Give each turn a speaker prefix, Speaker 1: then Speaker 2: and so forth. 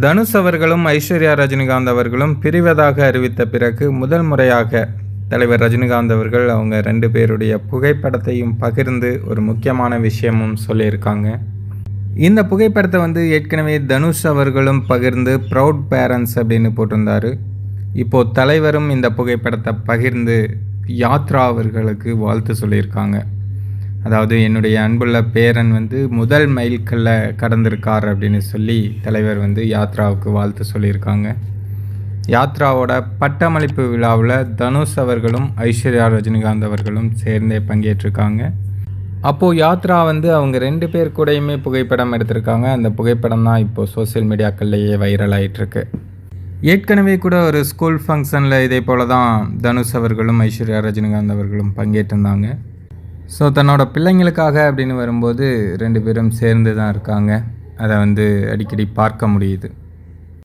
Speaker 1: தனுஷ் அவர்களும் ஐஸ்வர்யா ரஜினிகாந்த் அவர்களும் பிரிவதாக அறிவித்த பிறகு முதல் முறையாக தலைவர் ரஜினிகாந்த் அவர்கள் அவங்க ரெண்டு பேருடைய புகைப்படத்தையும் பகிர்ந்து ஒரு முக்கியமான விஷயமும் சொல்லியிருக்காங்க. இந்த புகைப்படத்தை வந்து ஏற்கனவே தனுஷ் அவர்களும் பகிர்ந்து ப்ரௌட் பேரண்ட்ஸ் அப்படின்னு போட்டிருந்தார். இப்போது தலைவரும் இந்த புகைப்படத்தை பகிர்ந்து யாத்ரா அவர்களுக்கு வாழ்த்து சொல்லியிருக்காங்க. அதாவது என்னுடைய அன்புள்ள பேரன் வந்து முதல் மைல்கல்ல கடந்திருக்கார் அப்படின்னு சொல்லி தலைவர் வந்து யாத்ராவுக்கு வாழ்த்து சொல்லியிருக்காங்க. யாத்ராவோட பட்டமளிப்பு விழாவில் தனுஷ் அவர்களும் ஐஸ்வர்யா ரஜினிகாந்த் அவர்களும் சேர்ந்தே பங்கேற்றிருக்காங்க. அப்போது யாத்ரா வந்து அவங்க ரெண்டு பேர் கூடயுமே புகைப்படம் எடுத்திருக்காங்க. அந்த புகைப்படம் தான் இப்போது சோஷியல் மீடியாக்கள்லேயே வைரல் ஆயிட்டிருக்கு. ஏற்கனவே கூட ஒரு ஸ்கூல் ஃபங்க்ஷனில் இதே போல தான் தனுஷ் அவர்களும் ஐஸ்வர்யா ரஜினிகாந்த் அவர்களும் பங்கேற்றிருந்தாங்க. ஸோ தன்னோட பிள்ளைங்களுக்காக அப்படின்னு வரும்போது ரெண்டு பேரும் சேர்ந்து தான் இருக்காங்க. அதை வந்து அடிக்கடி பார்க்க முடியுது.